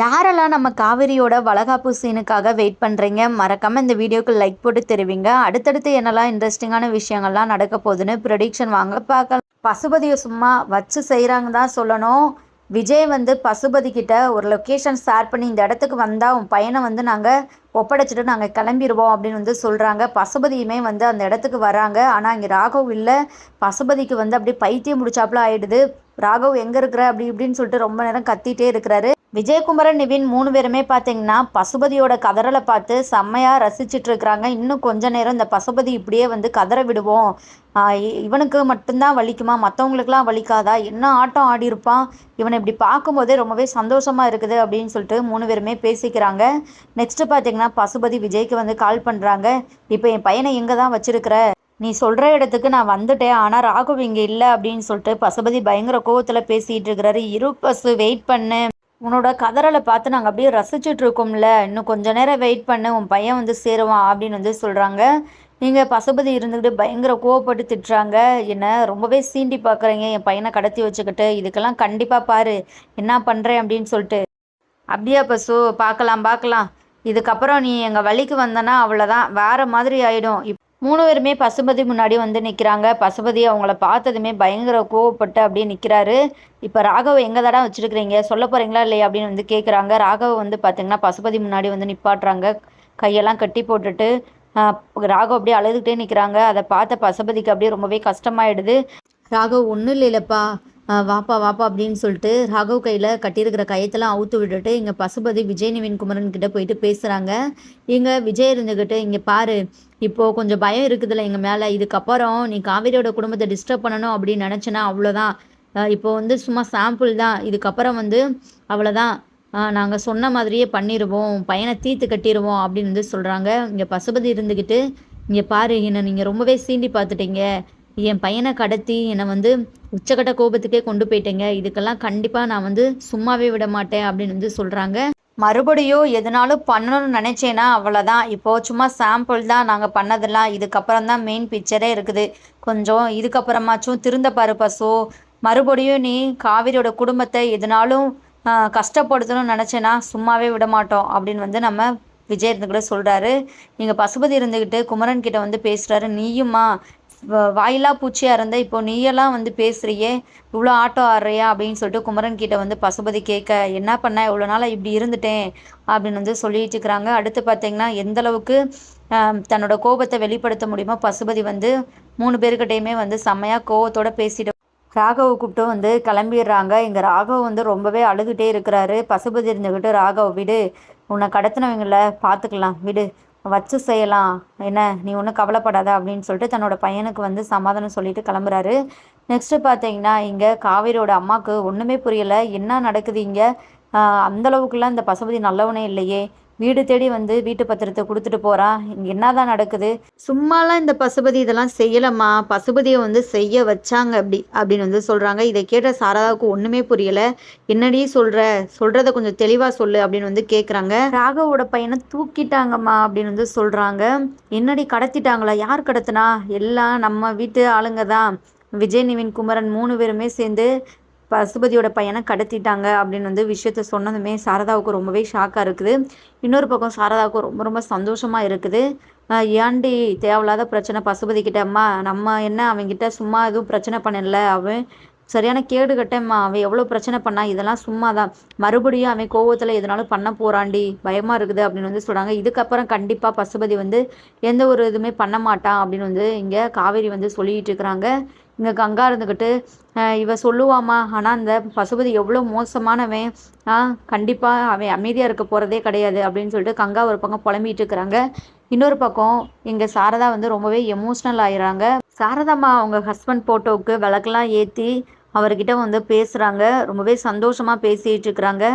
யாரெல்லாம் நம்ம காவேரியோட வளகாப்பு சீனுக்காக வெயிட் பண்ணுறீங்க மறக்காமல் இந்த வீடியோக்கு லைக் போட்டு தெரிவிங்க. அடுத்தடுத்து என்னெல்லாம் இன்ட்ரெஸ்டிங்கான விஷயங்கள்லாம் நடக்க போகுதுன்னு ப்ரொடிக்ஷன் வாங்க பார்க்கலாம். பசுபதியை சும்மா வச்சு செய்கிறாங்க தான் சொல்லணும். விஜய் வந்து பசுபதி கிட்ட ஒரு லொக்கேஷன் ஷேர் பண்ணி இந்த இடத்துக்கு வந்தால் உன் பையனை வந்து நாங்கள் ஒப்படைச்சிட்டு நாங்கள் கிளம்பிடுவோம் அப்படின்னு வந்து சொல்கிறாங்க பசுபதியுமே வந்து அந்த இடத்துக்கு வராங்க. ஆனால் இங்கே ராகவ் இல்லை. பசுபதிக்கு வந்து அப்படியே பைத்தியம் முடிச்சாப்புல ஆகிடுது ராகவ் எங்கே இருக்கிற அப்படி இப்படின்னு சொல்லிட்டு ரொம்ப நேரம் கத்திட்டே இருக்கிறாரு. விஜயகுமரன் நிவின் மூணு பேருமே பார்த்தீங்கன்னா பசுபதியோட கதறலை பார்த்து செம்மையாக ரசிச்சிட்டு இருக்கிறாங்க. இன்னும் கொஞ்ச நேரம் இந்த பசுபதி இப்படியே வந்து கதற விடுவோம். இ- இவனுக்கு மட்டும்தான் வலிக்குமா? மற்றவங்களுக்குலாம் வலிக்காதா? என்ன ஆட்டம் ஆடி இருப்பான்? இவனை இப்படி பார்க்கும்போதே ரொம்பவே சந்தோஷமாக இருக்குது அப்படின்னு சொல்லிட்டு மூணு பேருமே பேசிக்கிறாங்க. நெக்ஸ்ட்டு பார்த்தீங்கன்னா பசுபதி விஜய்க்கு வந்து கால் பண்ணுறாங்க இப்போ என் பையனை எங்கே தான் வச்சுருக்கிற? நீ சொல்கிற இடத்துக்கு நான் வந்துட்டேன். ஆனால் ராகவ் இங்கே இல்லை. அப்படின்னு சொல்லிட்டு பசுபதி பயங்கர கோவத்தில் பேசிகிட்டு இருக்கிறாரு. இரு பசு வெயிட் பண்ணு. உன்னோட கதறலை பார்த்து நாங்கள் அப்படியே ரசிச்சுட்டு இருக்கோம்ல இன்னும் கொஞ்ச நேரம் வெயிட் பண்ணு உன் பையன் வந்து சேருவான் அப்படின்னு வந்து சொல்கிறாங்க நீங்கள் பசுபதி இருந்துக்கிட்டு பயங்கர கோவப்பட்டு திட்டுறாங்க. என்ன ரொம்பவே சீண்டி பார்க்குறீங்க என் பையனை கடத்தி வச்சுக்கிட்டு. இதுக்கெல்லாம் கண்டிப்பாக பாரு. என்ன பண்ணுறேன் அப்படின்னு சொல்லிட்டு. அப்படியா பசு பார்க்கலாம் பார்க்கலாம். இதுக்கப்புறம் நீ எங்கள் வழிக்கு வந்தனா அவ்வளோதான் வேற மாதிரி ஆயிடும். இப் மூணு பேருமே பசுபதி முன்னாடி வந்து நிற்கிறாங்க பசுபதி அவங்கள பார்த்ததுமே பயங்கர கோவப்பட்டு அப்படியே நிற்கிறாரு இப்போ ராகவ எங்கே தடா வச்சுருக்கிறீங்க? சொல்ல போகிறீங்களா இல்லையா அப்படின்னு வந்து கேட்குறாங்க ராகவ வந்து பார்த்தீங்கன்னா பசுபதி முன்னாடி வந்து நிப்பாட்டுறாங்க. கையெல்லாம் கட்டி போட்டுட்டு ராகவ் அப்படியே அழுதுகிட்டே நிற்கிறாங்க அதை பார்த்த பசுபதிக்கு அப்படியே ரொம்பவே கஷ்டமாயிடுது. ராகவ் ஒன்றும் இல்லைல்லப்பா வாப்பா வாப்பா அப்படின்னு சொல்லிட்டு ராகவ் கையில் கட்டியிருக்கிற கயத்தெல்லாம் அவுத்து விட்டுட்டு இங்கே பசுபதி விஜய் நிவின் குமரன் கிட்ட போயிட்டு பேசுகிறாங்க இங்கே விஜய் இருந்துக்கிட்டு இங்கே பாரு இப்போது கொஞ்சம் பயம் இருக்குதுல்ல எங்கள் மேலே. இதுக்கப்புறம் நீ காவேரியோட குடும்பத்தை டிஸ்டர்ப் பண்ணணும் அப்படின்னு நினச்சேன்னா அவ்வளோதான் இப்போ வந்து சும்மா சாம்பிள் தான். இதுக்கப்புறம் வந்து அவ்வளோதான் நாங்கள் சொன்ன மாதிரியே பண்ணிடுவோம் பையனை தீர்த்து கட்டிடுவோம் அப்படின்னு வந்து சொல்கிறாங்க இங்கே பசுபதி இருந்துக்கிட்டு இங்கே பாரு என்னை நீங்கள் ரொம்பவே சீண்டி பார்த்துட்டீங்க. என் பையனை கடத்தி என்னை வந்து உச்சக்கட்ட கோபத்துக்கே கொண்டு போயிட்டேங்க. இதுக்கெல்லாம் கண்டிப்பாக நான் வந்து சும்மாவே விட மாட்டேன் அப்படின்னு வந்து சொல்கிறாங்க மறுபடியும் எதுனாலும் பண்ணணும்னு நினச்சேன்னா அவ்வளோதான் இப்போது சும்மா சாம்பிள் தான் நாங்கள் பண்ணதெல்லாம். இதுக்கப்புறம் தான் மெயின் பிக்சரே இருக்குது. கொஞ்சம் இதுக்கப்புறமாச்சும் திருந்த பாரு பசு. மறுபடியும் நீ காவிரியோட குடும்பத்தை எதுனாலும் கஷ்டப்படுத்தணும்னு நினச்சேன்னா சும்மாவே விட மாட்டோம் அப்படின்னு வந்து நம்ம விஜய் இருந்துக்கிட்ட சொல்கிறாரு நீங்கள் பசுபதி இருந்துக்கிட்டு குமரன் கிட்ட வந்து பேசுகிறாரு நீயுமா வாயிலா பூச்சியாக இருந்த இப்போ நீயெல்லாம் வந்து பேசுகிறியே இவ்வளோ ஆட்டம் ஆடுறியா அப்படின்னு சொல்லிட்டு குமரன் கிட்ட வந்து பசுபதி கேட்க என்ன பண்ண? இவ்வளோ நாளாக இப்படி இருந்துட்டேன் அப்படின்னு வந்து சொல்லிட்டு இருக்கிறாங்க. அடுத்து பார்த்தீங்கன்னா எந்த அளவுக்கு தன்னோட கோபத்தை வெளிப்படுத்த முடியுமோ பசுபதி வந்து மூணு பேர்கிட்டயுமே வந்து செம்மையாக கோவத்தோட பேசிட்டு ராகவ கூப்பிட்டு வந்து கிளம்பிடுறாங்க. இங்கே ராகவ் வந்து ரொம்பவே அழுதுகிட்டே இருக்கிறாரு. பசுபதி இருந்துக்கிட்டு ராகவ் விடு. உன்னை கடத்தினவங்கள பார்த்துக்கலாம் விடு. வச்சு செய்யலாம். என்ன? நீ ஒன்றும் கவலைப்படாத அப்படின்னு சொல்லிட்டு தன்னோட பையனுக்கு வந்து சமாதானம் சொல்லிட்டு கிளம்புறாரு. நெக்ஸ்ட்டு பார்த்தீங்கன்னா இங்கே காவேரியோட அம்மாவுக்கு ஒன்றுமே புரியலை. என்ன நடக்குது இங்கே? அந்த அளவுக்குலாம் இந்த பசுபதி நல்லவனே இல்லையே. வீடு தேடி வந்து வீட்டு பத்திரத்தை கொடுத்துட்டு போகிறான் இங்கே என்னதான் நடக்குது? சும்மாலாம் இந்த பசுபதி இதெல்லாம் செய்யலம்மா. பசுபதியை வந்து செய்ய வச்சாங்க அப்படி அப்படின்னு வந்து சொல்கிறாங்க இதை கேட்ட சாரதாவுக்கு ஒன்றுமே புரியலை. என்னடி சொல்கிற சொல்கிறத கொஞ்சம் தெளிவாக சொல்லு அப்படின்னு வந்து கேட்குறாங்க ராகவோட பையனை தூக்கிட்டாங்கம்மா அப்படின்னு வந்து சொல்கிறாங்க என்னடி கடத்திட்டாங்களா? யார் கடத்தினா? எல்லாம் நம்ம வீட்டு ஆளுங்க தான் விஜய் நிவின் குமரன் மூணு பேருமே சேர்ந்து பசுபதியோட பையனை கடத்திட்டாங்க அப்படின்னு வந்து விஷயத்த சொன்னதுமே சாரதாவுக்கு ரொம்பவே ஷாக்காக இருக்குது. இன்னொரு பக்கம் சாரதாவுக்கு ரொம்ப ரொம்ப சந்தோஷமாக இருக்குது. ஏண்டி தேவையில்லாத பிரச்சனை பசுபதி கிட்ட? அம்மா நம்ம என்ன அவங்கிட்ட சும்மா எதுவும் பிரச்சனை பண்ணல. அவன் சரியான கேடு கட்டம்மா. அவன் எவ்வளோ பிரச்சனை பண்ணா? இதெல்லாம் சும்மா தான் மறுபடியும் அவன் கோவத்தில் எதனாலும் பண்ண போகிறாண்டி பயமாக இருக்குது அப்படின்னு வந்து சொல்கிறாங்க இதுக்கப்புறம் கண்டிப்பாக பசுபதி வந்து எந்த ஒரு இதுவுமே பண்ண மாட்டான் அப்படின்னு வந்து இங்கே காவேரி வந்து சொல்லிட்டு இருக்கிறாங்க. இங்கே கங்கா இருந்துக்கிட்டு இவ சொல்லுவாமா ஆனால் அந்த பசுபதி எவ்வளோ மோசமானவன். ஆ கண்டிப்பாக அவன் அமைதியாக இருக்க போகிறதே கிடையாது. அப்படின்னு சொல்லிட்டு கங்கா ஒரு பக்கம் புலம்பிட்டு இருக்கிறாங்க. இன்னொரு பக்கம் இங்கே சாரதா வந்து ரொம்பவே எமோஷ்னல் ஆயிடுறாங்க சாரதாம்மா அவங்க ஹஸ்பண்ட் ஃபோட்டோவுக்கு விளக்கெல்லாம் ஏற்றி அவர்கிட்ட வந்து பேசுகிறாங்க ரொம்பவே சந்தோஷமாக பேசிகிட்டு இருக்கிறாங்க.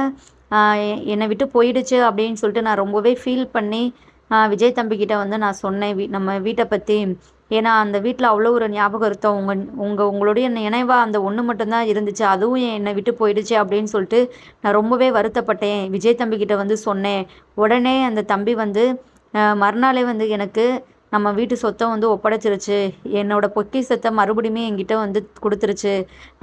என்னை விட்டு போயிடுச்சு. அப்படின்னு சொல்லிட்டு நான் ரொம்பவே ஃபீல் பண்ணி விஜய் தம்பிக்கிட்ட வந்து நான் சொன்னேன். வீ நம்ம வீட்டை பற்றி ஏன்னா அந்த வீட்டில் அவ்வளோ ஒரு ஞாபகம் இருத்தோம். உங்கள் உங்கள் உங்களுடைய நினைவாக அந்த ஒன்று மட்டும்தான் இருந்துச்சு. அதுவும் என்னை விட்டு போயிடுச்சு அப்படின்னு சொல்லிட்டு நான் ரொம்பவே வருத்தப்பட்டேன். விஜய் தம்பிக்கிட்ட வந்து சொன்னேன். உடனே அந்த தம்பி வந்து மறுநாளே வந்து எனக்கு நம்ம வீட்டு சொத்தை வந்து ஒப்படைச்சிருச்சு. என்னோட பொக்கிசத்தை மறுபடியுமே என்கிட்ட வந்து கொடுத்துருச்சு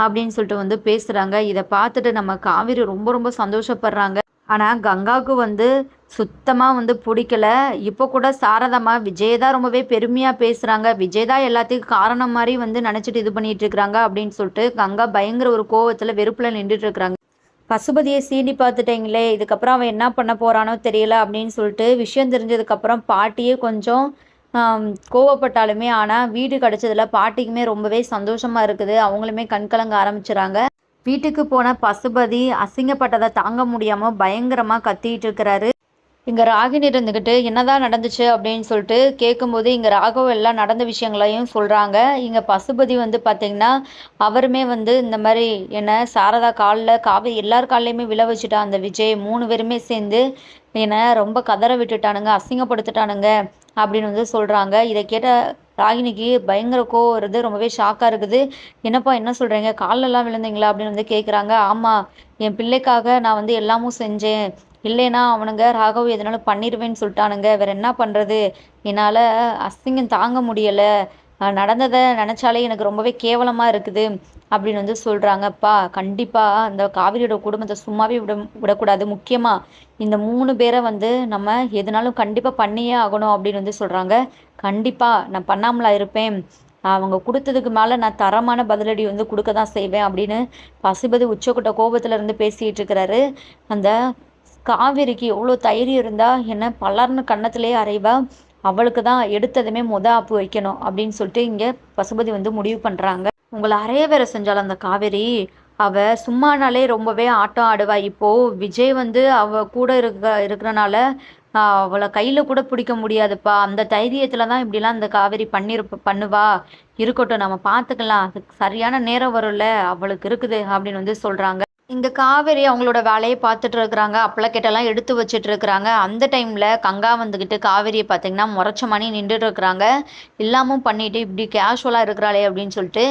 அப்படின்னு சொல்லிட்டு வந்து பேசுகிறாங்க இதை பார்த்துட்டு நம்ம காவேரி ரொம்ப ரொம்ப சந்தோஷப்படுறாங்க. ஆனால் கங்காவுக்கு வந்து சுத்தமாக வந்து பிடிக்கல. இப்போ கூட சாரதாம்மா விஜய் தான் ரொம்பவே பெருமையாக பேசுகிறாங்க விஜய் தான் எல்லாத்துக்கும் காரணம் மாதிரி வந்து நினச்சிட்டு இது பண்ணிட்டு இருக்கிறாங்க அப்படின்னு சொல்லிட்டு கங்கா பயங்கர ஒரு கோவத்தில் வெறுப்பில் நின்றுட்டு இருக்கிறாங்க. பசுபதியை சீண்டி பார்த்துட்டீங்களே இதுக்கப்புறம் அவன் என்ன பண்ண போகிறானோ தெரியல அப்படின்னு சொல்லிட்டு விஷயம் தெரிஞ்சதுக்கப்புறம் பாட்டியே கொஞ்சம் கோவப்பட்டாலுமே ஆனால் வீடு கிடச்சதில் பாட்டிக்குமே ரொம்பவே சந்தோஷமாக இருக்குது. அவங்களுமே கண்கலங்க ஆரம்பிச்சுறாங்க. வீட்டுக்கு போன பசுபதி அசிங்கப்பட்டதை தாங்க முடியாமல் பயங்கரமாக கத்திட்டு இருக்கிறாரு. இங்கே ராகினி இருந்துக்கிட்டு என்னதான் நடந்துச்சு? அப்படின்னு சொல்லிட்டு கேட்கும்போது இங்கே ராகவ் எல்லாம் நடந்த விஷயங்களையும் சொல்கிறாங்க இங்கே பசுபதி வந்து பார்த்திங்கன்னா அவருமே வந்து இந்த மாதிரி என்ன சாரதா காலில் காவி எல்லார் காலையுமே விழ வச்சுட்டா அந்த விஜய். மூணு பேருமே சேர்ந்து என்னை ரொம்ப கதற விட்டுட்டானுங்க அசிங்கப்படுத்திட்டானுங்க அப்படின்னு வந்து சொல்கிறாங்க இதை கேட்ட ராகினிக்கு பயங்கர கோவம் வருது ரொம்பவே ஷாக்காக இருக்குது. என்னப்பா என்ன சொல்கிறீங்க காலெல்லாம் விழுந்தீங்களா? அப்படின்னு வந்து கேட்குறாங்க ஆமாம் என் பிள்ளைக்காக நான் வந்து எல்லாமும் செஞ்சேன். இல்லைன்னா அவனுங்க ராகவ் எதனாலும் பண்ணிடுவேன்னு சொல்லிட்டானுங்க. வேற என்ன பண்ணுறது என்னால் அசிங்கம் தாங்க முடியலை. நடந்ததை நினச்சாலே எனக்கு ரொம்பவே கேவலமாக இருக்குது அப்படின்னு வந்து சொல்கிறாங்கப்பா கண்டிப்பாக அந்த காவிரியோட குடும்பத்தை சும்மாவே விட விடக்கூடாது. முக்கியமாக இந்த மூணு பேரை வந்து நம்ம எதுனாலும் கண்டிப்பாக பண்ணியே ஆகணும் அப்படின்னு வந்து சொல்கிறாங்க கண்டிப்பாக நான் பண்ணாமலா இருப்பேன். அவங்க கொடுத்ததுக்கு மேலே நான் தரமான பதிலடி வந்து கொடுக்க தான் செய்வேன் அப்படின்னு பசுபதி உச்சக்கூட்ட கோபத்தில் இருந்து பேசிகிட்டு இருக்கிறாரு. அந்த காவேரிக்கு எவ்வளோ தைரியம் இருந்தால் என்ன பலர்னு கன்னத்திலே அறைவா? அவளுக்கு தான் எடுத்ததுமே முத ஆப்பு வைக்கணும் அப்படின்னு சொல்லிட்டு இங்கே பசுபதி வந்து முடிவு பண்ணுறாங்க உங்களை அறைய வேற செஞ்சால் அந்த காவேரி? அவ சும்மானாலே ரொம்பவே ஆட்டம் ஆடுவா. இப்போ விஜய் வந்து அவ கூட இருக்க இருக்கிறனால அவளை கையில் கூட பிடிக்க முடியாதுப்பா. அந்த தைரியத்தில் தான் இப்படிலாம் அந்த காவேரி பண்ணிருப்ப பண்ணுவா. இருக்கட்டும் நம்ம பார்த்துக்கலாம் அதுக்கு சரியான நேரம் வரும்ல. அவளுக்கு இருக்குது அப்படின்னு வந்து சொல்கிறாங்க இங்கே காவேரி அவங்களோட வேலையை பார்த்துட்டு இருக்கிறாங்க. அப்பளக்கெட்டெல்லாம் எடுத்து வச்சுட்டு இருக்கிறாங்க. அந்த டைமில் கங்கா வந்துக்கிட்டு காவேரியை பார்த்தீங்கன்னா முறைச்ச மணி நின்றுட்டு இருக்கிறாங்க. எல்லாமும் பண்ணிட்டு இப்படி கேஷுவலாக இருக்கிறாளே அப்படின்னு சொல்லிட்டு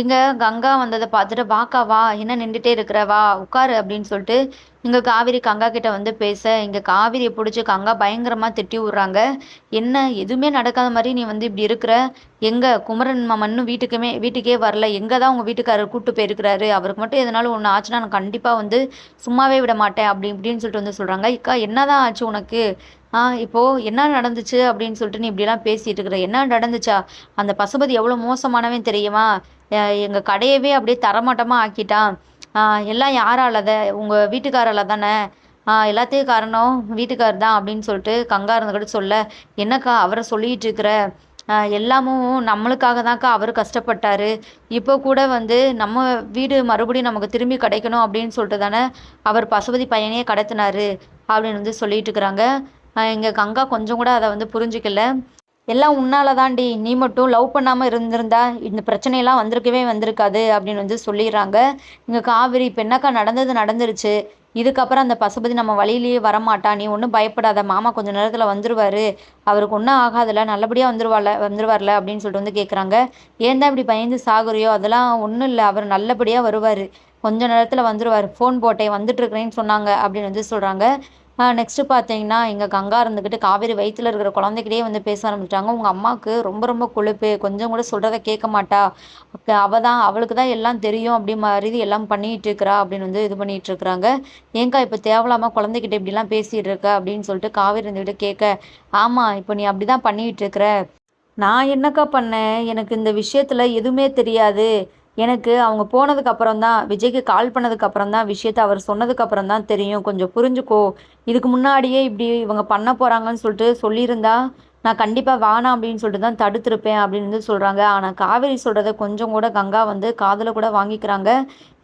இங்கே கங்கா வந்ததை பார்த்துட்டு வாக்கா வா. என்ன நின்றுட்டே இருக்கிற? வா. உட்காரு. அப்படின்னு சொல்லிட்டு இங்கே காவிரி கங்கா கிட்ட வந்து பேச இங்கே காவிரியை பிடிச்சி கங்கா பயங்கரமாக திட்டி விட்றாங்க. என்ன? எதுவுமே நடக்காத மாதிரி நீ வந்து இப்படி இருக்கிற? எங்கே குமரன் மாமன்னும் வீட்டுக்குமே வீட்டுக்கே வரல. எங்கே தான் உங்கள் வீட்டுக்காரர் கூப்பிட்டு போயிருக்கிறாரு? அவருக்கு மட்டும் எதனாலும் ஒன்று ஆச்சுன்னா நான் கண்டிப்பாக வந்து சும்மாவே விட மாட்டேன் அப்படி இப்படின்னு சொல்லிட்டு வந்து சொல்கிறாங்க இக்கா என்ன தான் ஆச்சு உனக்கு? ஆ இப்போது என்ன நடந்துச்சு அப்படின்னு சொல்லிட்டு நீ இப்படிலாம் பேசிகிட்டு இருக்கிற? என்ன நடந்துச்சா? அந்த பசுபதி எவ்வளோ மோசமானவன் தெரியுமா? எங்கள் கடையவே அப்படியே தரமாட்டமாக ஆக்கிட்டான். எல்லாம் யாரால உங்கள் வீட்டுக்காரால தானே எல்லாத்தையும் காரணம் வீட்டுக்கார் தான் அப்படின்னு சொல்லிட்டு கங்கா இருந்துக்கிட்டு சொல்ல என்னக்கா அவரை சொல்லிகிட்டு இருக்கிற? எல்லாமும் நம்மளுக்காக தான்க்கா அவர் கஷ்டப்பட்டார். இப்போ கூட வந்து நம்ம வீடு மறுபடியும் நமக்கு திரும்பி கிடைக்கணும் அப்படின்னு சொல்லிட்டு தானே அவர் பசுபதி பையனையே கடத்தினாரு அப்படின்னு வந்து சொல்லிட்டு இருக்கிறாங்க. இங்கே கங்கா கொஞ்சம் கூட அதை வந்து புரிஞ்சிக்கல. எல்லாம் உன்னால தாண்டி நீ மட்டும் லவ் பண்ணாமல் இருந்திருந்தா இந்த பிரச்சனையெல்லாம் வந்திருக்கவே வந்திருக்காது அப்படின்னு வந்து சொல்லிடுறாங்க. இங்கே காவிரி இப்போ என்னக்கா நடந்தது நடந்துருச்சு? இதுக்கப்புறம் அந்த பசுபதி நம்ம வழியிலேயே வரமாட்டா நீ ஒன்றும் பயப்படாத மாமா கொஞ்சம் நேரத்தில் வந்துடுவார் அவருக்கு ஒன்றும் ஆகாதுல்ல நல்லபடியாக வந்துருவாள் வந்துருவார்ல அப்படின்னு சொல்லிட்டு வந்து கேட்குறாங்க ஏன் தான் இப்படி பயந்து சாகுறியோ? அதெல்லாம் ஒன்றும் இல்லை அவர் நல்லபடியாக வருவார். கொஞ்ச நேரத்தில் வந்துருவார். ஃபோன் போட்டேன் வந்துட்டுருக்குறேன்னு சொன்னாங்க அப்படின்னு வந்து சொல்கிறாங்க நெக்ஸ்ட்டு பார்த்தீங்கன்னா இங்கே கங்கா இருந்துக்கிட்டு காவேரி வயிற்றில் இருக்கிற குழந்தைகிட்டே வந்து பேச ஆரம்பிச்சிட்டாங்க. உங்கள் அம்மாவுக்கு ரொம்ப ரொம்ப கொழுப்பு. கொஞ்சம் கூட சொல்கிறத கேட்க மாட்டா. அவள் தான் அவளுக்கு தான் எல்லாம் தெரியும் அப்படி மாதிரி எல்லாம் பண்ணிகிட்டு இருக்கிறா அப்படின்னு வந்து இது பண்ணிகிட்டு இருக்கிறாங்க. ஏங்கா இப்போ தேவலாமா குழந்தைகிட்ட இப்படிலாம் பேசிகிட்டு இருக்க அப்படின்னு சொல்லிட்டு காவேரி இருந்துக்கிட்டு கேட்க ஆமாம் இப்போ நீ அப்படி தான் பண்ணிகிட்டு இருக்கிற. நான் என்னக்கா பண்ணேன்? எனக்கு இந்த விஷயத்தில் எதுவுமே தெரியாது. எனக்கு அவங்க போனதுக்கப்புறம் தான் விஜய்க்கு கால் பண்ணதுக்கப்புறம் தான் விஷயத்த அவர் சொன்னதுக்கப்புறம் தான் தெரியும். கொஞ்சம் புரிஞ்சுக்கோ. இதுக்கு முன்னாடியே இப்படி இவங்க பண்ண போகிறாங்கன்னு சொல்லிட்டு சொல்லியிருந்தா நான் கண்டிப்பாக வேணாம் அப்படின்னு சொல்லிட்டு தான் தடுத்திருப்பேன் அப்படின்னு வந்து சொல்கிறாங்க ஆனால் காவேரி சொல்கிறத கொஞ்சம் கூட கங்கா வந்து காதில் கூட வாங்கிக்கிறாங்க.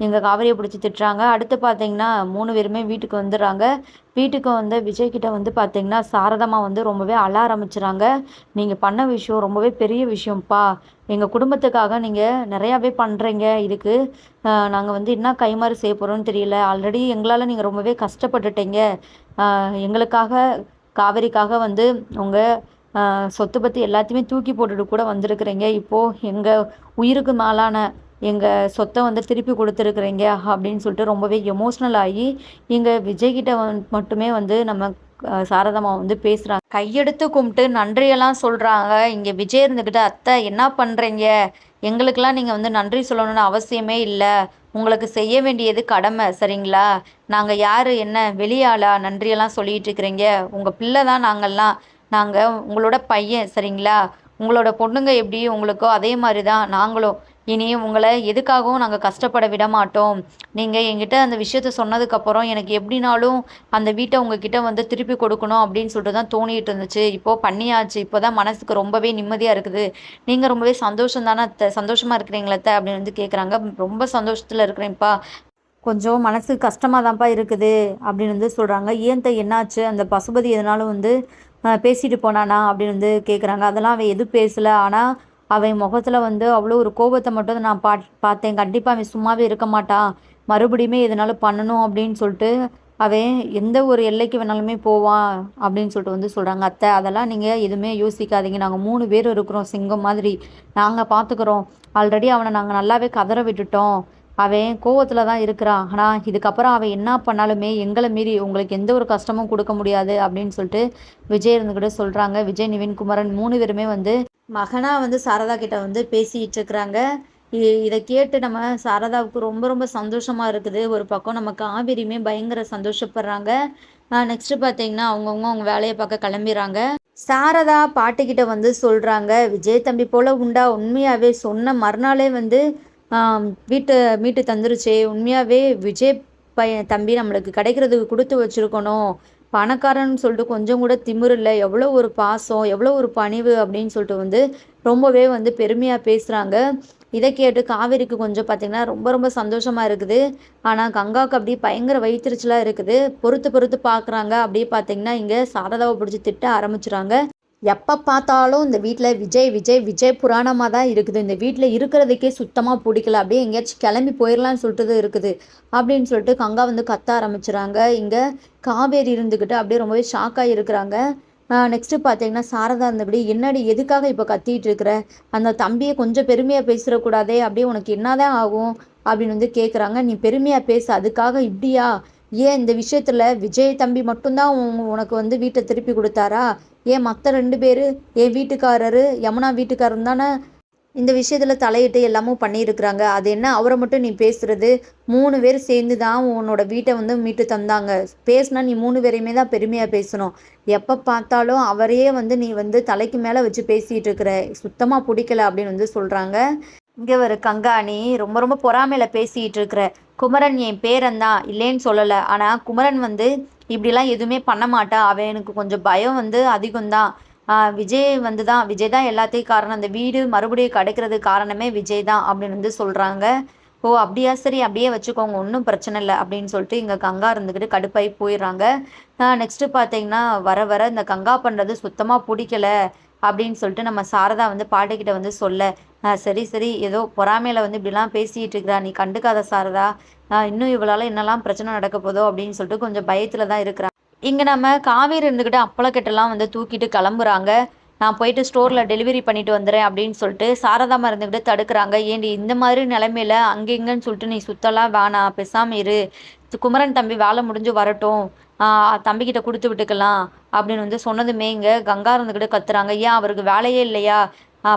எங்கள் காவேரியை பிடிச்சி திட்டுறாங்க. அடுத்து பார்த்தீங்கன்னா மூணு பேருமே வீட்டுக்கு வந்துடுறாங்க. வீட்டுக்கு வந்து விஜய்கிட்ட வந்து பார்த்தீங்கன்னா சாரதமாக வந்து ரொம்பவே அழ ஆரம்பிச்சுறாங்க. நீங்கள் பண்ண விஷயம் ரொம்பவே பெரிய விஷயம்ப்பா. எங்கள் குடும்பத்துக்காக நீங்கள் நிறையாவே பண்ணுறீங்க இதுக்கு நாங்கள் வந்து என்ன கைமாறு செய்ய போகிறோன்னு தெரியல. ஆல்ரெடி எங்களால் நீங்கள் ரொம்பவே கஷ்டப்பட்டுட்டீங்க. எங்களுக்காக காவேரிக்காக வந்து உங்கள் சொத்து பற்றி எல்லாத்தையுமே தூக்கி போட்டுட்டு கூட வந்திருக்கிறீங்க. இப்போது எங்கள் உயிருக்கு மேலான எங்கள் சொத்தை வந்து திருப்பி கொடுத்துருக்குறீங்க அப்படின்னு சொல்லிட்டு ரொம்பவே எமோஷ்னல் ஆகி இங்கே விஜய்கிட்ட வந் மட்டுமே வந்து நம்ம சாரதம்மா வந்து பேசுகிறாங்க கையெடுத்து கும்பிட்டு நன்றியெல்லாம் சொல்கிறாங்க இங்கே விஜய் இருந்துக்கிட்டு அத்தை என்ன பண்ணுறீங்க எங்களுக்கெல்லாம் நீங்கள் வந்து நன்றி சொல்லணும்னு அவசியமே இல்லை. உங்களுக்கு செய்ய வேண்டியது கடமை சரிங்களா? நாங்கள் யார் என்ன வெளியாளா? நன்றியெல்லாம் சொல்லிகிட்டு இருக்கிறீங்க. உங்கள் பிள்ளை தான் நாங்கள்லாம். நாங்கள் உங்களோட பையன் சரிங்களா? உங்களோட பொண்ணுங்க எப்படி உங்களுக்கோ அதே மாதிரி தான் நாங்களும். இனி உங்களை எதுக்காகவும் நாங்கள் கஷ்டப்பட விட மாட்டோம். நீங்கள் என்கிட்ட அந்த விஷயத்த சொன்னதுக்கப்புறம் எனக்கு எப்படினாலும் அந்த வீட்டை உங்ககிட்ட வந்து திருப்பி கொடுக்கணும் அப்படின்னு சொல்லிட்டு தான் தோணிகிட்டு இருந்துச்சு. இப்போது பண்ணியாச்சு. இப்போ தான் மனசுக்கு ரொம்பவே நிம்மதியாக இருக்குது. நீங்கள் ரொம்பவே சந்தோஷம் தானே சந்தோஷமாக இருக்கிறீங்களா அப்படின்னு வந்து கேட்குறாங்க ரொம்ப சந்தோஷத்தில் இருக்கிறேன்ப்பா. கொஞ்சம் மனசு கஷ்டமாக தான்ப்பா இருக்குது அப்படின்னு வந்து சொல்கிறாங்க ஏன் என்னாச்சு? அந்த பசுபதி எதனாலும் வந்து பேசிட்டு போனானா அப்படின்னு வந்து கேட்குறாங்க அதெல்லாம் அவன் எதுவும் பேசலை. ஆனால் அவன் முகத்தில் வந்து அவ்வளோ ஒரு கோபத்தை மட்டும் நான் பா பார்த்தேன். கண்டிப்பாக அவன் சும்மாவே இருக்க மாட்டான் மறுபடியுமே எதனாலும் பண்ணணும் அப்படின்னு சொல்லிட்டு அவன் எந்த ஒரு எல்லைக்கு வேணாலுமே போவான் அப்படின்னு சொல்லிட்டு வந்து சொல்கிறாங்க அத்தை அதெல்லாம் நீங்கள் எதுவுமே யோசிக்காதீங்க. நாங்கள் மூணு பேர் இருக்கிறோம். சிங்கம் மாதிரி. நாங்கள் பார்த்துக்குறோம் ஆல்ரெடி அவனை நாங்கள் நல்லாவே கதற விட்டுட்டோம். அவன் கோவத்தில் தான் இருக்கிறான். ஆனால் இதுக்கப்புறம் அவன் என்ன பண்ணாலுமே எங்களை மீறி உங்களுக்கு எந்த ஒரு கஷ்டமும் கொடுக்க முடியாது அப்படின்னு சொல்லிட்டு விஜய் இருந்துக்கிட்ட சொல்கிறாங்க விஜய் நிவின் குமரன் மூணு பேருமே வந்து மகனாக வந்து சாரதா கிட்ட வந்து பேசிகிட்டு இருக்கிறாங்க. இதை கேட்டு நம்ம சாரதாவுக்கு ரொம்ப ரொம்ப சந்தோஷமாக இருக்குது. ஒரு பக்கம் நம்ம காவிரியுமே பயங்கர சந்தோஷப்படுறாங்க. நெக்ஸ்ட்டு பார்த்தீங்கன்னா அவங்கவுங்க அவங்க வேலையை பார்க்க கிளம்பிடுறாங்க. சாரதா பாட்டுக்கிட்ட வந்து சொல்கிறாங்க விஜய் தம்பி போல் உண்டா? உண்மையாகவே சொன்ன மறுநாளே வந்து வீட்டு மீட்டு தந்துருச்சே. உண்மையாகவே விஜய் பையன் தம்பி நம்மளுக்கு கிடைக்கிறதுக்கு கொடுத்து வச்சுருக்கணும். பணக்காரன்னு சொல்லிட்டு கொஞ்சம் கூட திமிர் இல்லை. எவ்வளோ ஒரு பாசம் எவ்வளோ ஒரு பணிவு அப்படின்னு சொல்லிட்டு வந்து ரொம்பவே வந்து பெருமையாக பேசுகிறாங்க இதை கேட்டு காவேரிக்கு கொஞ்சம் பார்த்திங்கன்னா ரொம்ப ரொம்ப சந்தோஷமாக இருக்குது. ஆனால் கங்காவுக்கு அப்படியே பயங்கர வயிற்றுச்சலாக இருக்குது. பொறுத்து பொறுத்து பார்க்குறாங்க. அப்படியே பார்த்திங்கன்னா இங்கே சாரதாவை பிடிச்சி திட்ட ஆரம்பிச்சுறாங்க. எப்போ பார்த்தாலும் இந்த வீட்டில் விஜய் விஜய் விஜய் புராணமாக தான் இருக்குது. இந்த வீட்டில் இருக்கிறதுக்கே சுத்தமாக பிடிக்கல. அப்படியே எங்கேயாச்சும் கிளம்பி போயிடலான்னு சொல்லிட்டு இருக்குது. அப்படின்னு சொல்லிட்டு கங்கா வந்து கத்த ஆரம்பிச்சுறாங்க. இங்கே காவேரி இருந்துக்கிட்டு அப்படியே ரொம்பவே ஷாக்காக இருக்கிறாங்க. நெக்ஸ்ட்டு பார்த்தீங்கன்னா சாரதா இருந்தபடி என்னடி எதுக்காக இப்போ கத்திட்டு இருக்கிற? அந்த தம்பியை கொஞ்சம் பெருமையாக பேசிடக்கூடாதே. அப்படியே உனக்கு என்னதான் ஆகும்? அப்படின்னு வந்து கேட்குறாங்க நீ பெருமையாக பேசு. அதுக்காக இப்படியா? ஏன் இந்த விஷயத்தில் விஜய் தம்பி மட்டும்தான் உனக்கு வந்து வீட்டை திருப்பி கொடுத்தாரா? ஏன் மற்ற ரெண்டு பேர் என் வீட்டுக்காரரு யமுனா வீட்டுக்காரர் தானே இந்த விஷயத்தில் தலையிட்டு எல்லாமும் பண்ணியிருக்கிறாங்க. அது என்ன? அவரை மட்டும் நீ பேசுகிறது மூணு பேர் சேர்ந்து தான் உன்னோட வீட்டை வந்து மீட்டு தந்தாங்க. பேசுனா நீ மூணு பேரையுமே தான் பெருமையாக பேசணும். எப்போ பார்த்தாலும் அவரையே வந்து நீ வந்து தலைக்கு மேலே வச்சு பேசிகிட்டு இருக்கிற சுத்தமாக பிடிக்கல அப்படின்னு வந்து சொல்கிறாங்க இங்கே ஒரு கங்காணி ரொம்ப ரொம்ப பொறாமையில் பேசிகிட்டு இருக்கிற. குமரன் என் பேரன் தான் இல்லைன்னு சொல்லலை. ஆனால் குமரன் வந்து இப்படிலாம் எதுவுமே பண்ண மாட்டா. அவன் எனக்கு கொஞ்சம் பயம் வந்து அதிகம்தான் விஜய் வந்து தான் விஜய் தான் எல்லாத்தையும் காரணம். அந்த வீடு மறுபடியும் கிடைக்கிறதுக்கு காரணமே விஜய் தான் அப்படின்னு வந்து சொல்கிறாங்க ஓ அப்படியா? சரி அப்படியே வச்சுக்கோங்க. ஒன்றும் பிரச்சனை இல்லை அப்படின்னு சொல்லிட்டு இங்கே கங்கா இருந்துக்கிட்டு கடுப்பாகி போயிடுறாங்க. நெக்ஸ்ட்டு பார்த்தீங்கன்னா வர வர இந்த கங்கா பண்ணுறது சுத்தமாக பிடிக்கல அப்படின்னு சொல்லிட்டு நம்ம சாரதா வந்து பாட்டுக்கிட்ட வந்து சொல்ல. சரி சரி. ஏதோ பொறாமையில் வந்து இப்படிலாம் பேசிகிட்டு இருக்கிறா. நீ கண்டுக்காத சாரதா. இன்னும் இவளால் என்னெல்லாம் பிரச்சனை நடக்க போதோ அப்படின்னு சொல்லிட்டு கொஞ்சம் பயத்தில் தான் இருக்கிறான் இங்கே நம்ம காவேரி இருந்துக்கிட்டு அப்பளக்கெட்டெல்லாம் வந்து தூக்கிட்டு கிளம்புறாங்க. நான் போயிட்டு ஸ்டோரில் டெலிவரி பண்ணிட்டு வந்துடுறேன் அப்படின்னு சொல்லிட்டு சாரதாமா இருந்துக்கிட்டு தடுக்கிறாங்க. ஏண்டி இந்த மாதிரி நிலமையில அங்கே இங்கேன்னு சொல்லிட்டு நீ சுத்தலாம் வேணாம் பெசாமல் இரு. குமரன் தம்பி வேலை முடிஞ்சு வரட்டும். தம்பிக்கிட்ட கொடுத்து விட்டுக்கலாம் அப்படின்னு வந்து சொன்னதுமே இங்கே கங்கா இருந்துக்கிட்டு கத்துறாங்க. ஏன் அவருக்கு வேலையே இல்லையா?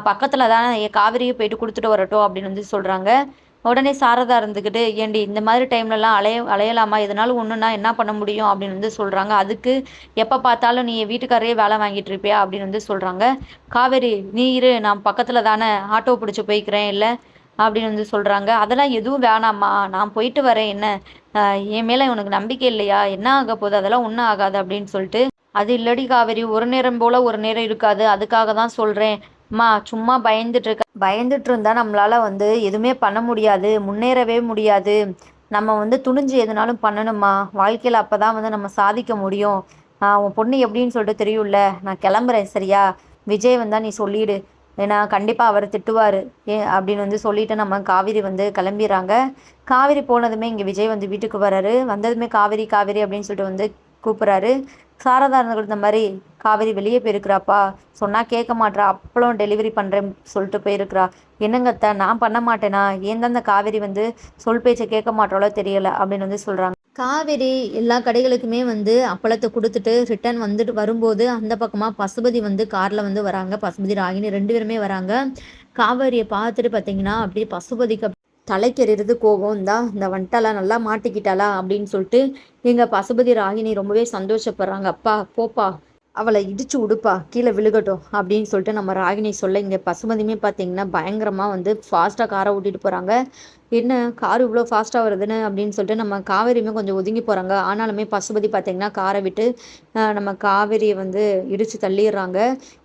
பக்கத்தில் தானே காவிரியை போயிட்டு கொடுத்துட்டு வரட்டும் அப்படின்னு வந்து சொல்கிறாங்க உடனே சாரதா இருந்துக்கிட்டு ஏண்டி இந்த மாதிரி டைம்லலாம் அலைய அலையலாமா? எதனாலும் ஒன்றுனா என்ன பண்ண முடியும்? அப்படின்னு வந்து சொல்கிறாங்க அதுக்கு எப்போ பார்த்தாலும் நீ வீட்டுக்காரரே வேலை வாங்கிட்டு இருப்பியா? அப்படின்னு வந்து சொல்கிறாங்க காவேரி நீ இரு நான் பக்கத்தில் தானே ஆட்டோ பிடிச்சி போய்க்கிறேன் இல்லை? அப்படின்னு வந்து சொல்கிறாங்க அதெல்லாம் எதுவும் வேணாம்மா. நான் போயிட்டு வரேன். என்ன? என் மேலே உனக்கு நம்பிக்கை இல்லையா? என்ன ஆக போகுது? அதெல்லாம் ஒன்றும் ஆகாது. அப்படின்னு சொல்லிட்டு அது இல்லடி காவேரி. ஒரு நேரம் போல் ஒரு நேரம் இருக்காது. அதுக்காக தான் சொல்கிறேன் அம்மா சும்மா பயந்துட்டு இருக்க பயந்துட்டு இருந்தா நம்மளால வந்து எதுவுமே பண்ண முடியாது முன்னேறவே முடியாது. நம்ம வந்து துணிஞ்சு எதுனாலும் பண்ணணுமா வாழ்க்கையில் அப்போ தான் வந்து நம்ம சாதிக்க முடியும். உன் பொண்ணு எப்படின்னு சொல்லிட்டு தெரியும்ல. நான் கிளம்புறேன் சரியா? விஜய் வந்தால் நீ சொல்லிடு. ஏன்னா கண்டிப்பாக அவர் திட்டுவார். ஏ அப்படின்னு வந்து சொல்லிவிட்டு நம்ம காவிரி வந்து கிளம்பிடுறாங்க. காவிரி போனதுமே இங்கே விஜய் வந்து வீட்டுக்கு வராரு. வந்ததுமே காவிரி காவிரி அப்படின்னு சொல்லிட்டு வந்து கூப்பிட்றாரு. சாரதா இந்த மாதிரி காவேரி வெளியே போயிருக்கிறாப்பா. சொன்னால் கேட்க மாட்றா. அப்பளம் டெலிவரி பண்ணுறேன் சொல்லிட்டு போயிருக்கிறா. என்னங்கத்த நான் பண்ண மாட்டேனா? ஏன் தான் இந்த காவேரி வந்து சொல் பேச்சை கேட்க மாட்டாலோ தெரியலை அப்படின்னு வந்து சொல்கிறாங்க காவேரி எல்லா கடைகளுக்குமே வந்து அப்பளத்தை கொடுத்துட்டு ரிட்டர்ன் வந்துட்டு வரும்போது அந்த பக்கமாக பசுபதி வந்து காரில் வந்து வராங்க. பசுபதி ராகினி ரெண்டு பேருமே வராங்க. காவேரியை பார்த்துட்டு பார்த்தீங்கன்னா அப்படியே பசுபதிக்கு தலைக்கு எறிறது கோவம் இந்த வந்துட்டாளா நல்லா மாட்டிக்கிட்டாளா அப்படின்னு சொல்லிட்டு எங்கள் பசுபதி ராகினி ரொம்பவே சந்தோஷப்படுறாங்க. அப்பா போப்பா அவளை இடிச்சு உடுப்பா கீழே விழுகட்டும் அப்படின்னு சொல்லிட்டு நம்ம ராகினி சொல்ல இங்கே பசுமதியுமே பார்த்தீங்கன்னா பயங்கரமாக வந்து ஃபாஸ்ட்டாக காரை ஓட்டிகிட்டு போகிறாங்க என்ன கார் இவ்வளோ ஃபாஸ்ட்டாக வருதுன்னு அப்படின்னு சொல்லிட்டு நம்ம காவேரியுமே கொஞ்சம் ஒதுங்கி போகிறாங்க ஆனாலுமே பசுபதி பார்த்தீங்கன்னா காரை விட்டு நம்ம காவேரியை வந்து இடித்து தள்ளிடுறாங்க.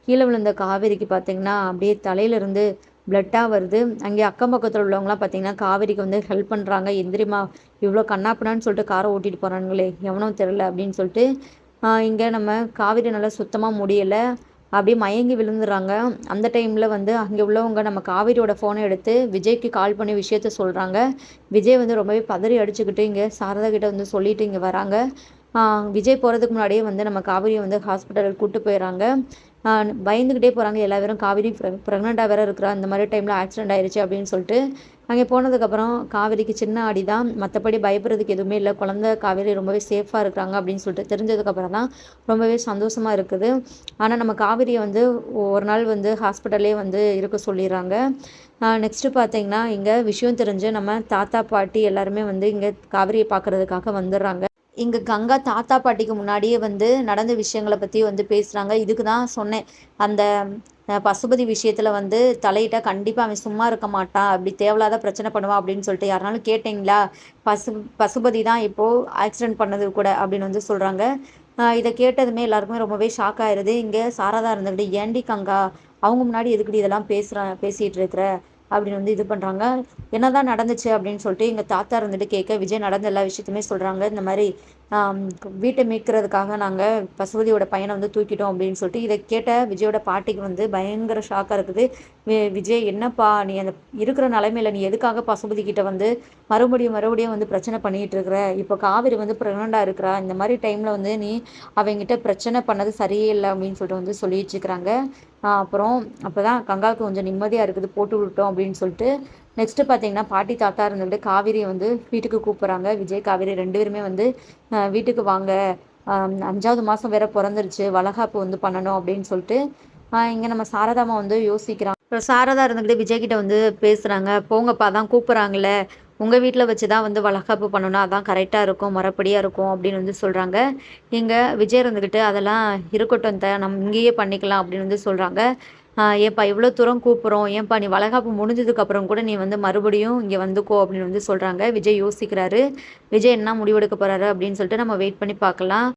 கீழே விழுந்த காவேரிக்கு பார்த்தீங்கன்னா அப்படியே தலையிலேருந்து பிளட்டாக வருது. அங்கே அக்கம் பக்கத்தில் உள்ளவங்களாம் பார்த்தீங்கன்னா காவேரிக்கு வந்து ஹெல்ப் பண்ணுறாங்க எந்திரிமா இவ்வளோ கண்ணாப்பினான்னு சொல்லிட்டு காரை ஓட்டிகிட்டு போகிறானுங்களே எவனோ தெரில அப்படின்னு சொல்லிட்டு இங்கே நம்ம காவிரி நல்லா சுத்தமாக முடியலை. அப்படியே மயங்கி விழுந்துடுறாங்க அந்த டைமில் வந்து அங்கே உள்ளவங்க நம்ம காவிரியோட ஃபோனை எடுத்து விஜய்க்கு கால் பண்ணி விஷயத்த சொல்கிறாங்க விஜய் வந்து ரொம்பவே பதறி அடிச்சுக்கிட்டு இங்கே சாரதா கிட்ட வந்து சொல்லிட்டு இங்கே வராங்க. விஜய் போகிறதுக்கு முன்னாடியே வந்து நம்ம காவிரியை வந்து ஹாஸ்பிட்டலுக்கு கூப்பிட்டு போயிடறாங்க. பயந்துக்கிட்டே போகிறாங்க எல்லா பேரும் காவிரி ப்ரெக்னெண்ட்டாக வேறு இருக்கிறா. இந்த மாதிரி டைமில் ஆக்சிடென்ட் ஆயிடுச்சு அப்படின்னு சொல்லிட்டு அங்கே போனதுக்கப்புறம் காவேரிக்கு சின்ன அடி தான். மற்றபடி பயப்படுறதுக்கு எதுவுமே இல்லை. குழந்த காவேரி ரொம்பவே சேஃபாக இருக்கிறாங்க அப்படின்னு சொல்லிட்டு தெரிஞ்சதுக்கப்புறம் தான் ரொம்பவே சந்தோஷமாக இருக்குது. ஆனால் நம்ம காவேரியை வந்து ஒரு நாள் வந்து ஹாஸ்பிட்டல்லே வந்து இருக்க சொல்லிடுறாங்க. நெக்ஸ்ட்டு பார்த்தீங்கன்னா இங்கே விஷயம் தெரிஞ்சு நம்ம தாத்தா பாட்டி எல்லாருமே வந்து இங்கே காவிரியை பார்க்குறதுக்காக வந்துடுறாங்க. இங்கே கங்கா தாத்தா பாட்டிக்கு முன்னாடியே வந்து நடந்த விஷயங்களை பற்றி வந்து பேசுகிறாங்க இதுக்கு தான் சொன்னேன். அந்த பசுபதி விஷயத்தில் வந்து தலையிட்டால் கண்டிப்பாக அவன் சும்மா இருக்க மாட்டான். அப்படி தேவையில்லாத பிரச்சனை பண்ணுவான் அப்படின்னு சொல்லிட்டு யாருனாலும் கேட்டிங்களா? பசு பசுபதி தான் இப்போது ஆக்சிடென்ட் பண்ணது கூட அப்படின்னு வந்து சொல்கிறாங்க இதை கேட்டதுமே எல்லாருக்குமே ரொம்பவே ஷாக் ஆயிடுது இங்கே சாரதா இருந்துக்கிட்டு ஏண்டி கங்கா அவங்க முன்னாடி எதுக்குடி இதெல்லாம் பேசுகிறேன் பேசிகிட்டு இருக்கிற? அப்படின்னு வந்து இது பண்ணுறாங்க என்னதான் நடந்துச்சு அப்படின்னு சொல்லிட்டு எங்கள் தாத்தா இருந்துட்டு கேட்க விஜய் நடந்த எல்லா விஷயத்தையுமே சொல்கிறாங்க இந்த மாதிரி வீட்டை மீட்கிறதுக்காக நாங்கள் பசுபதியோட பையனை வந்து தூக்கிட்டோம் அப்படின்னு சொல்லிட்டு இதை கேட்ட விஜயோட பாட்டிக்கு வந்து பயங்கர ஷாக்காக இருக்குது. விஜய் என்னப்பா நீ அந்த இருக்கிற நிலைமையில நீ எதுக்காக பசுபதி கிட்ட வந்து மறுபடியும் மறுபடியும் வந்து பிரச்சனை பண்ணிகிட்டு இருக்கிற? இப்போ காவிரி வந்து ப்ரெக்னெண்ட்டாக இருக்கிறா. இந்த மாதிரி டைமில் வந்து நீ அவங்ககிட்ட பிரச்சனை பண்ணது சரியே இல்லை அப்படின்னு சொல்லிட்டு வந்து சொல்லி வச்சுக்கிறாங்க அப்புறம் அப்போ தான் கங்காவுக்கு கொஞ்சம் நிம்மதியாக இருக்குது. போட்டு விட்டோம் அப்படின்னு சொல்லிட்டு நெக்ஸ்ட்டு பார்த்தீங்கன்னா பாட்டி தாத்தா இருந்துட்டு காவிரியை வந்து வீட்டுக்கு கூப்பிட்றாங்க. விஜய் காவிரி ரெண்டு பேருமே வந்து வீட்டுக்கு வாங்க. அஞ்சாவது மாதம் வேற பிறந்துருச்சு. வளகாப்பு வந்து பண்ணணும் அப்படின்னு சொல்லிட்டு இங்கே நம்ம சாரதாமா வந்து யோசிக்கிறாங்க. இப்போ சாரதா இருந்துக்கிட்டு விஜய்கிட்ட வந்து பேசுகிறாங்க போங்கப்பா தான் கூப்பிட்றாங்களே உங்கள் வீட்டில் வச்சு தான் வந்து வளகாப்பு பண்ணணும். அதான் கரெக்டாக இருக்கும் மரப்படியாக இருக்கும் அப்படின்னு வந்து சொல்கிறாங்க இங்கே விஜய் இருந்துக்கிட்டு அதெல்லாம் இருக்கட்டும் த நம்ம இங்கேயே பண்ணிக்கலாம் அப்படின்னு வந்து சொல்கிறாங்க ஏன்ப்பா இவ்வளோ தூரம் கூப்பிட்றோம் ஏன்ப்பா நீ வளகாப்பு முடிஞ்சதுக்கப்புறம் கூட நீ வந்து மறுபடியும் இங்கே வந்துக்கோ அப்படின்னு வந்து சொல்கிறாங்க விஜய் யோசிக்கிறாரு. விஜய் என்ன முடிவெடுக்க போகிறாரு அப்படின்னு சொல்லிட்டு நம்ம வெயிட் பண்ணி பார்க்கலாம்.